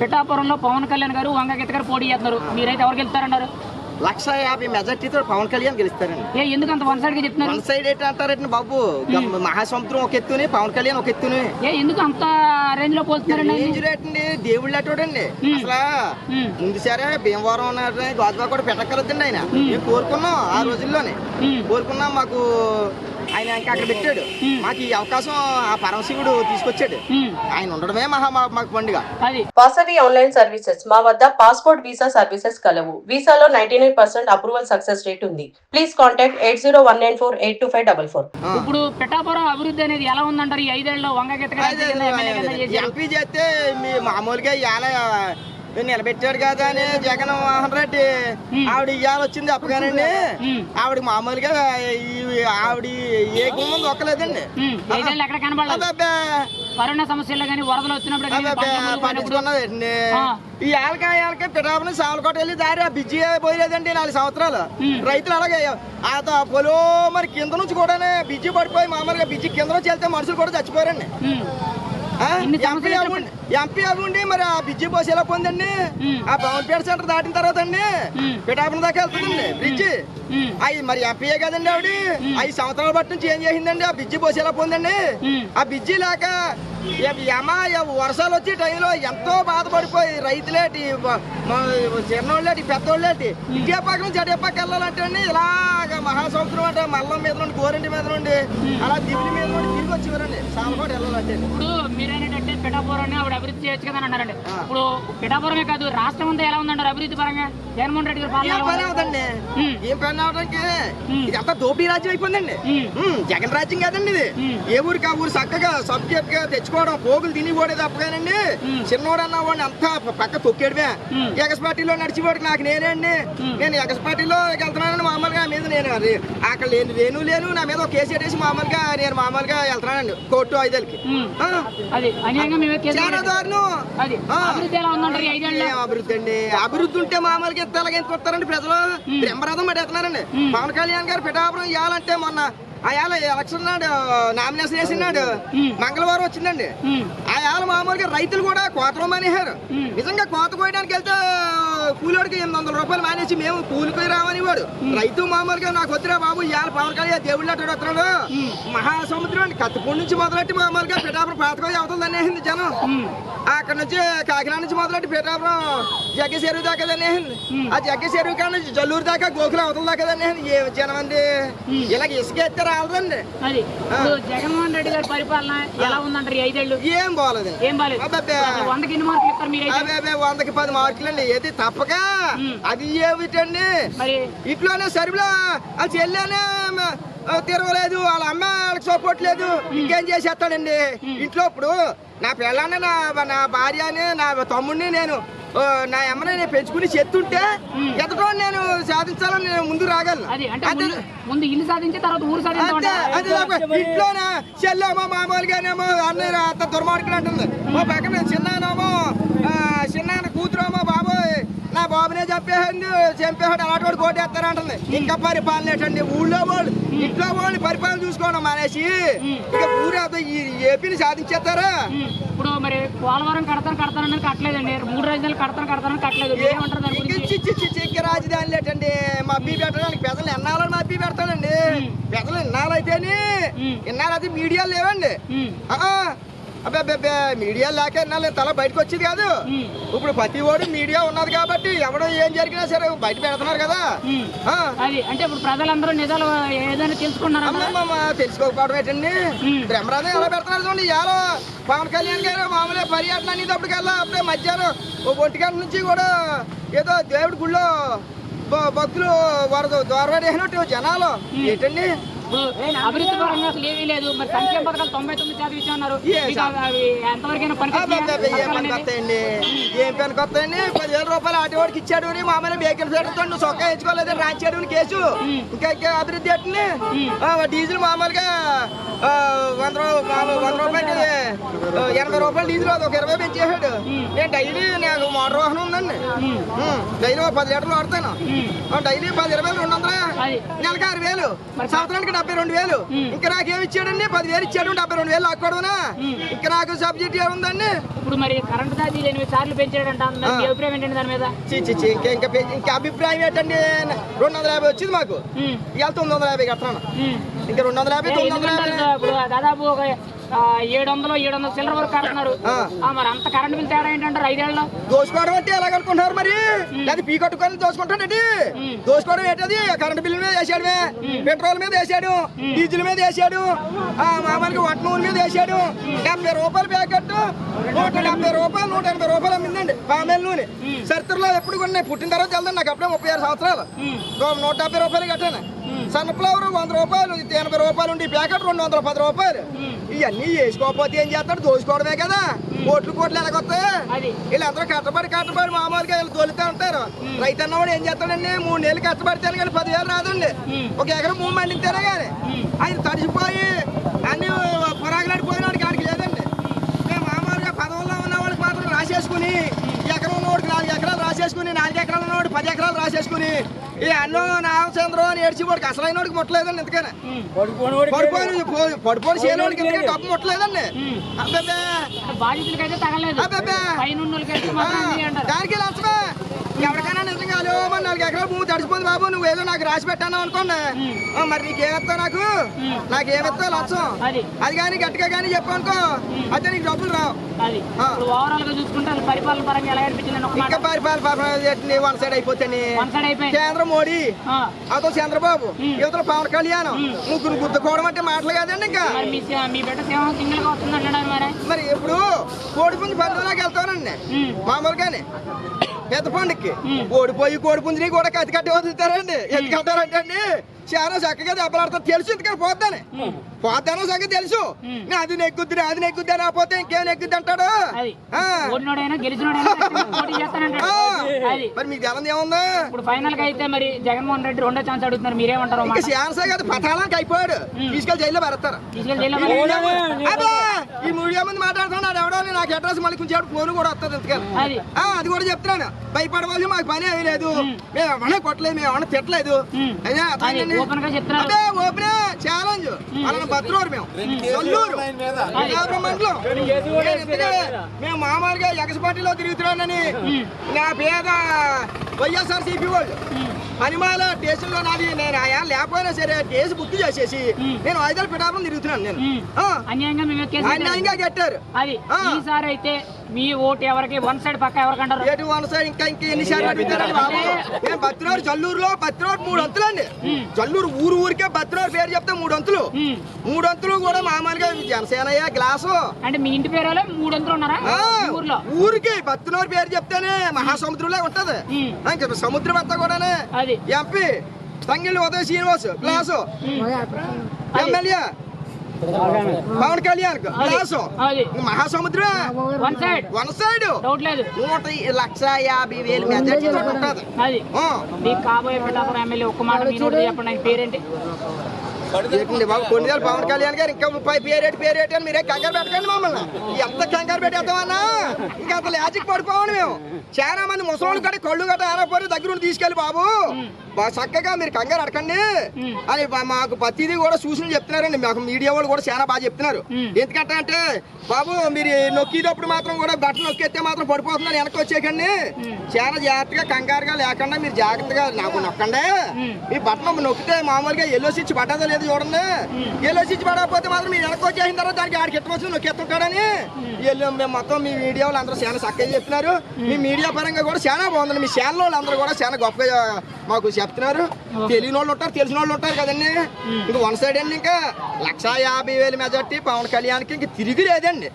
పిఠాపురంలో పవన్ కళ్యాణ్ గారు వంగ గీత గారు పోటీ చేస్తున్నారు. మీరైతే ఎవరికి వెళ్తారన్నారు లక్ష యాభై మెజార్టీతో పవన్ కళ్యాణ్ గెలుస్తారండి. ఏ ఎందుకు అంత వన్ సైడ్గా చెప్తున్నారు? వన్ సైడ్ ఏంటి అంటారండి బాబు? మహాసముద్రం ఒక ఎత్తుని పవన్ కళ్యాణ్ ఒక ఎత్తుని. ఏ ఎందుకు అంత రేంజ్లో పోతున్నారండి? రేంజ్ దేవుళ్ళు అటోడండి. అసలు ముందు సరే భీమవరం గోదావరి కూడా పెట్టక్కర్లేదండి ఆయన. మేము కోరుకున్నాం ఆ రోజుల్లోనే. కోరుకున్నాం మాకు ఆయన ఇంకా అక్కడ పెట్టాడు. మాకు ఈ అవకాశం ఆ పరమశివుడు తీసుకొచ్చాడు. ఆయన ఉండడమే మహా మాకు పండుగ. అది. Vasavi online services. మా వద్ద పాస్పోర్ట్ వీసా సర్వీసెస్ కలవు. వీసాలో ninety nine percent approval success rate ఉంది. Please contact eight zero one nine four eight two five double four. ఇప్పుడు పిఠాపురం అభివృద్ధి అనేది ఎలా ఉందంటారు? ఈ ఐదేళ్ళలో వంగ ఎంపీ చేస్తే మీ మామూలుగా ఇవాళ నిలబెట్టాడు కదా అని జగన్ మోహన్ రెడ్డి. ఆవిడ ఇవాళ వచ్చింది అప్పగానండి. ఆవిడ మామూలుగా ఆవిడ ఏ గుమ్మం దొక్కలేదండి కరోనా సమస్యలు కానీ వరదలు వచ్చినప్పుడు. ఈ ఏళ్ళకి పిఠాపురం సావలకోట వెళ్ళి దారి ఆ బిజ్జి పోయలేదండి నాలుగు సంవత్సరాలు. రైతులు అలాగే ఆ పొలో మరి కింద నుంచి కూడా బిజ్జి పడిపోయి మామూలుగా బిజ్జి కింద నుంచి వెళ్తే మనుషులు కూడా చచ్చిపోయారండి. ఎంపీ అవ్వండి మరి ఆ బిజ్జి బస్ ఎలా పొందండి. ఆ పవన్పేట సెంటర్ దాటిన తర్వాత అండి. పిఠాపురం దాకా వెళ్తుందండి బ్రిడ్జి. అవి మరి ఎంపీఏ కదండి ఆవిడ. ఐదు సంవత్సరాల బట్టి ఏం చేసిందండి ఆ బిజ్జి బస్ ఎలా పొందండి. ఆ బిజ్జి లేక వర్షాలు వచ్చే టైంలో ఎంతో బాధపడిపోయి రైతులేటి చిన్నోళ్ళేటి పెద్దోళ్ళేటి ఇటే పక్క నుంచి అటే పక్క వెళ్ళాలంటే అండి ఇలాగ మహాసముద్రం అంటే మల్లం మీద నుండి గోరంటి మీద నుండి అలా దివిలి మీద నుండి తిరిగి వచ్చేవారండి సాలకోట వెళ్ళాలంటే ఇప్పుడు మీరేంటంటే పిఠాపురాన్ని ఆవిడ అభివృద్ధి చేయొచ్చు కదా అని అన్నారండి. ఇప్పుడు పిఠాపురమే కాదు రాష్ట్రం అంతా ఎలా ఉందంటారు అభివృద్ధి పరంగా జగన్మోహన్ రెడ్డి గారి పని? అవుతండి. ఏం పని అవడానికి. ఇదంతా దోపిడీ రాజ్యం అయిపోయిందండి జగన్ రాజ్యం కదండి ఇది. ఏ ఊరికి ఆ ఊరు చక్కగా సబ్జెక్ట్గా తెచ్చుకోవడం పోగులు తిని పోడే తప్పగానండి. చిన్నోడు అన్న వాడిని అంతా పక్క తొక్కేడువే. ఎగస్ పార్టీలో నడిచిపోడు నాకు నేనే అండి ఉమ్. నేను ఎగస్ పార్టీలో వెళ్తున్నానని మామూలుగా మీద నేను అది అక్కడ లేను లేను లేను. నా మీద ఒక కేసు పెట్టేసి మామూలుగా నేను మామూలుగా వెళ్తున్నానండి కోర్టు ఐదేళ్ళకి. చాలా. దారుణం. అభివృద్ధి అండి? అభివృద్ధి ఉంటే మామూలుగా ఎత్తాలకి ఎందుకు వస్తారండి ప్రజలు బ్రహ్మరథం పడేస్తున్నారండి. పవన్ కళ్యాణ్ గారు పిఠాపురం ఇవ్వాలంటే మొన్న ఆ ఏళ్ళ ఎలక్షన్ నాడు నామినేషన్ వేసినాడు. మంగళవారం వచ్చిందండి. ఉమ్, ఆ ఏళ్ళ మామూలుగా రైతులు కూడా కోతలు మానేశారు. నిజంగా కోత కోయడానికి వెళ్తే కూలోడికి ఎనిమిది వందల రూపాయలు మానేసి మేము కూలికి రావని వాడు రైతు మామూలుగా నాకు వద్దురా బాబు ఇవాళ పవన్ కళ్యాణ్ దేవుళ్ళు అట్టాడు వస్తున్నాడు మహాసముద్రం అండి కత్తిపూడి నుంచి మొదలెట్టి మామూలుగా పిఠాపురం పాతకోయి అవుతుంది అనేసింది జనం. అక్కడ నుంచి కాకినాడ నుంచి మొదలెట్టి పిఠాపురం జగ్గ చెరువు దాకా అనేసింది ఆ జగ్గ చెరువు కాడ నుంచి జల్లూరు దాకా గోకుల అవతల దాకా అనేసింది ఏ జనం అండి ఇలాగ ఇసుక ఎత్తే రాలదండి అది. జగన్మోహన్ రెడ్డి గారి పరిపాలన ఎలా ఉందంటారు ఐదేళ్ళు? ఏం బాగోలేదండి ఏం. అసలు వందకి ఎన్ని మార్కులు ఇస్తారు మీరైతే? అవే అవే వందకి పది మార్కులు అండి. ఏది తప్పక. అది ఏమిటండి? ఇంట్లోనే సరిలో ఆ చెల్లెనే తిరగలేదు. వాళ్ళ అమ్మ వాళ్ళకి సపోర్ట్ లేదు. ఇంకేం చేసేస్తాడండి? ఇంట్లో ఇప్పుడు నా పిల్లని నా నా భార్యని నా తమ్ముడిని నేను నా అమ్మని నేను పెంచుకుని చెత్తుంటే ఎదటో నేను సాధించాలని నేను ముందు రాగలను. ముందు ముందు ఇల్లు సాధించి తర్వాత ఊరు ఇంట్లోనే చెల్లేమో మామూలుగానేమో అన్నయ్య అంత దుర్మార్గుడు అంటుంది. ఓ పక్కన చిన్నానేమో ఆ, చిన్నాన్న కూతురేమో బాబోయ్ నా బాబునే చెప్పేసింది చంపేసాడు అలాంటి వాడు కోటేస్తారు అంటుంది ఇంకా పరిపాలన ఏంటండి ఊళ్ళో వాళ్ళు ఇంట్లో వాళ్ళు పరిపాలన చూసుకోవడం మానేసి ఇక ఊరు ఈ ఏపీని సాధించేస్తారా? ఇప్పుడు మరి పోలవరం కడతాను కడతానని కట్టలేదండి. మూడు రాజధానులు కడతాను కడతానని కట్టలేదు. ఇంకా రాజధాని లేటండి మబ్బి పెట్టడానికి పెద్దలు ఎన్నాళ్ళని మబ్బి పెడతాడండి. పెద్దలు ఎన్నాళ్ళైతేని ఉమ్. ఎన్నాళ్ళైతే మీడియా లేవండి. అబ్బే మీడియా లేక ఎన్నాళ్ళు తల బయటకు వచ్చేది కాదు. ఇప్పుడు ప్రతి ఓడు మీడియా ఉన్నది కాబట్టి ఎవడో ఏం జరిగినా సరే బయట పెడుతున్నారు కదా. అది అంటే ఇప్పుడు ప్రజలందరూ నిజాలు ఏదైనా తెలుసుకున్నారా తెలుసుకోకపోవడం ఏంటండి? ఉమ్. బ్రహ్మరాధం ఎలా పెడుతున్నారు చూడండి ఇవాళ పవన్ కళ్యాణ్ గారు మామూలుగా పర్యటన అనేటప్పటికల్లా అప్పుడే మధ్యాహ్నం ఒంటి గంట నుంచి కూడా ఏదో దేవుడి గుళ్ళో భక్తులు వరద దూరవేసినట్టు జనాలు. ఏంటండి? అభివృద్ధి పరంగా అసలు ఏమీ లేదు. మరి సంక్షేమ పథకాలు తొంభై తొమ్మిది శాతం ఇచ్చి ఉన్నారు ఏ మీకు అవి- అవి ఎంతవరకైనా అబ్బే, అబ్బే, అబ్బే, ఏం పనికి పనికి వస్తాయండి? ఏం పనికి వస్తాయండి? పదివేల రూపాయలు ఆటోవాడికి ఇచ్చాడు మామూలు వెహికల్ పెడుతుండు నువ్వు సొక్క ఇచ్చుకోలేదు రాంచాడు కేసు. ఇంకా అభివృద్ధి ఎట్టండి ఆ, డీజిల్ మామూలుగా వంద వంద రూపాయలకి ఆ, ఎనభై రూపాయలు డీజిల్ అది ఒక ఇరవై పెంచేసాడు నేను డైలీ నాకు మోటార్ వాహనం ఉందండి. డైలీ పది లీటర్లు వాడతాను. డైలీ పది ఇరవై రెండు వందల. నెలకి ఆరు వేలు. సంవత్సరానికి డెబ్బై రెండు వేలు. ఇంకా నాకేమి ఇచ్చాడండి? పదివేలు ఇచ్చాడు డెబ్బై రెండు వేలు లాక్కూడదునా. ఇంకా నాకు సబ్సిడీ ఏముందండి ఇప్పుడు మరి కరెంట్ ఛార్జీలు ఎనిమిది సార్లు పెంచాడంట. అభిప్రాయం ఏంటండి దాని మీద? చి ఇంకా ఇంకా అభిప్రాయం ఏంటండి? రెండు వందల యాభై వచ్చింది మాకు. ఇవాళ తొమ్మిది వందల యాభై కట్టాను. ఇంకా రెండు వందల యాభై తొమ్మిది వందల యాభై. దాదాపు ఏడు వందలు ఏడు వందల చిల్లర వరకు కడుతున్నారు. మరి అంత కరెంట్ బిల్ తేడా ఏంటంటారు ఐదేళ్ళలో? దోసుకోవడం అంటే ఎలాగనుకుంటున్నారు మరి? అది పీ కట్టుకొని దోసుకుంటాడండి. దోసుకోవడం ఏంటది? కరెంట్ బిల్లు మీద వేసాడు పెట్రోల్ మీద వేసాడు. డీజిల్ మీద వేసాడు. ఆ, మామూలుగా వంట నూనె మీద వేసాడు. డెబ్బై రూపాయలు ప్యాకెట్. నూట డెబ్బై రూపాయలు నూట ఎనభై రూపాయలు అమ్మిందండి పామేల నూనె. చరిత్రలో ఎప్పుడు కొన్నాయి పుట్టిన తర్వాత వెళ్దాం. నాకు అప్పుడే ముప్పై ఆరు సంవత్సరాలు. నూట డెబ్బై రూపాయలు కట్టాను. సన్ఫ్లవర్ వంద రూపాయలు ఎనభై రూపాయలు ఉండి ప్యాకెట్ రెండు వందల పది రూపాయలు. ఇవన్నీ వేసుకోకపోతే ఏం చేస్తాడు? దోచుకోవడమే కదా. కోట్లు కోట్లు ఎలాగొస్తాయి? వీళ్ళందరూ కట్టబడి కట్టబడి మామూలుగా వీళ్ళు తోలుతూ ఉంటారు. రైతు అన్నవాడు ఏం చేస్తాడండి? మూడు నెలలు కష్టపడితేనే కానీ పదివేలు రాదండి. ఒక ఎకరం భూమి పండితేనే కానీ. ఆయన తడిసిపోయి అన్ని పొరాగలాడిపోయినాడు కాడికి లేదండి. మేము మామూలుగా పదవుల్లో ఉన్న వాళ్ళకి మాత్రం రాసేసుకుని ఎకరం ఉన్నవాడికి నాలుగు ఎకరాలు రాసేసుకుని నాలుగు ఎకరాలు ఉన్నవాడు పది ఎకరాలు రాసేసుకుని ఈ అన్నో నాగచంద్రం అని ఏడ్చి వాడికి అసలైన వాడికి ముట్టలేదండి ఎందుకని పడిపోయిన పడిపోయిన చేయడానికి ఎందుకంటే డబ్బు ముట్టలేదండి. అబ్బబ్బే. బాధితులకి అయితే తగలేదు. అంటారు దానికి లక్షమే ఎవరికైనా నిజంగా అలో మరి నాలుగు ఎకరాల భూమి తడిసిపోయింది బాబు నువ్వు ఏదో నాకు రాసి పెట్టాను అనుకోండి. మరి నీకేమిస్తావు నాకు? నాకేమిస్తావు లక్షం అది. అది కానీ గట్టిగా కానీ చెప్పు అనుకో అయితే నీకు డబ్బులు రావు. పరిపాలన పరంగా ఇంకా పరిపాలన పరిపాలన వన్ సైడ్ అయిపోయింది. కేంద్ర మోడీ. అదో చంద్రబాబు. యువతల పవన్ కళ్యాణ్. ముగ్గురు గుద్దుకోవడం అంటే మాటలు కాదండి ఇంకా. మరి ఇప్పుడు కోడిపుంజి పందులాగా వెళ్తానండి. మామూలుగానే. పెద్ద పండుగకి. ఓడిపోయి కోడిపుంజిని కూడా కత్తి కట్టి వదులుతారండి. ఎందుకు అంటారంటే అండి చాలా చక్కగా దెబ్బలాడతారు తెలుసు ఎందుకని పోతాను పోతానో సంగతి తెలుసు. అది నెగ్గుద్ది అది నెగ్గుద్ది అని పోతే ఇంకేం నెగ్గుద్ది అంటాడు మరి మీకు తెలంది ఏముందా? ఇప్పుడు ఫైనల్గా అయితే మరి జగన్మోహన్ రెడ్డి రెండో ఛాన్స్ అడుగుతున్నారు. మీరేమంటారు ఛాన్సే కదా పథకాలకు అయిపోయాడు. తీసుకెళ్ళి జైల్లో పెడతారు. తీసుకెళ్ళి జైల్లో ఈ మీడియా ఎవడో నాకు అడ్రస్ మళ్ళీ కొంచెం ఫోన్ కూడా వస్తుంది అది. ఆ, అది కూడా చెప్తున్నాను. భయపడవలసి మాకు పని ఏమీ లేదు మేము ఎవరైనా కొట్టలేదు మేము ఎవరైనా తిట్టలేదు అది? Open challenge. వాళ్ళని బతురోరు మేము. మండలం. మేము మామూలుగా ఎగస్ పార్టీలో తిరుగుతున్నానని నా పేద వైఎస్ఆర్ సిపి వాళ్ళు పనిమాల స్టేషన్లో నాది నేను ఆయా లేకపోయినా సరే కేసు బుక్ చేసేసి నేను ఐదారు పిఠాపురం తిరుగుతున్నాను నేను. అన్యాయంగా కట్టారు. ఈసారి అయితే మీ ఓటు ఎవరికి? వన్ సైడ్ పక్క ఎవరికంటారు ఏటి వన్ సైడ్ ఇంకా ఇంకా ఎన్నిసార్లు అడుగుతారండి బాబు? నేను బత్తినోరు జల్లూరులో? బత్తినోరు మూడు అంతులు అండి జల్లూరు ఊరు ఊరికే బత్తినోరు పేరు చెప్తే మూడు అంతులు. మూడు అంతులు కూడా మామూలుగా జనసేనయ్య గ్లాసు. అంటే మీ ఇంటి పేరు మూడు వంతులు ఉన్నారా? ఊర్లో? ఊరికి బత్తినోరు పేరు చెప్తేనే మహాసముద్రంలో ఉంటది. ఇంకా సముద్రం అంతా కూడానే. అది. MP Tangella Uday Srinivas glass. MLA. Pawan Kalyan glass అది మహాసముద్రం. One side. One side. Doubt లేదు. నూట లక్ష యాభై వేలు మెజార్టీ ఉంటది అది. కాబోయే పిఠాపురం ఎమ్మెల్యే ఒక్క మాట మీ చెప్పండి ఆయన పేరేంటి? ఏంటండి బాబు. కొన్ని వేలు పవన్ కళ్యాణ్ గారు ఇంకా ముప్పై పేరేటి పేరేటి అని మీరే కంగారు పెట్టకండి మమ్మల్ని. ఎంత కంగారు పెట్టేద్దామన్నా? ఇంకా అంత లాజిక్ పడిపోవండి మేము. చాలా మంది ముసలోళ్ళు కూడా కళ్ళు గట్ట ఆరపోయి దగ్గర ఉండి తీసుకెళ్ళి బాబు. చక్కగా మీరు కంగారు అడకండి. అని మాకు ప్రతిదీ కూడా సూచనలు చెప్తున్నారండి. మాకు మీడియా వాళ్ళు కూడా చాలా బాగా చెప్తున్నారు. ఎందుకంటే అంటే బాబు మీరు నొక్కేటప్పుడు మాత్రం కూడా బట్టలు నొక్కేస్తే మాత్రం పడిపోతున్నారు వెనక్కి వచ్చేకండి చాలా జాగ్రత్తగా కంగారుగా లేకుండా మీరు జాగ్రత్తగా నాకు నొక్కండి. మీ బట్టలు నొక్కితే మామూలుగా ఎల్లో స్విచ్ పడ్డదో లేదు చూడండి ఎల్లో స్విచ్ పడకపోతే మాత్రం మీరు వెనక్కి వచ్చేసిన తర్వాత దానికి ఆడికి ఎట్ట వచ్చి నొక్కేస్తుంటాడని ఎల్లో మేము మొత్తం మీ మీడియా వాళ్ళు అందరూ చాలా చక్కగా చెప్తున్నారు మీ మీడియా పరంగా కూడా చాలా బాగుందండి. మీ ఛానల్ వాళ్ళు అందరూ కూడా చాలా గొప్పగా మాకు చెప్తున్నారు. తెలియని వాళ్ళు ఉంటారు తెలిసిన వాళ్ళు ఉంటారు కదండి. ఇంకా వన్ సైడ్ అండి ఇంకా లక్ష యాభై వేల మెజార్టీ పవన్ కళ్యాణ్కి ఇంక తిరిగి లేదండి.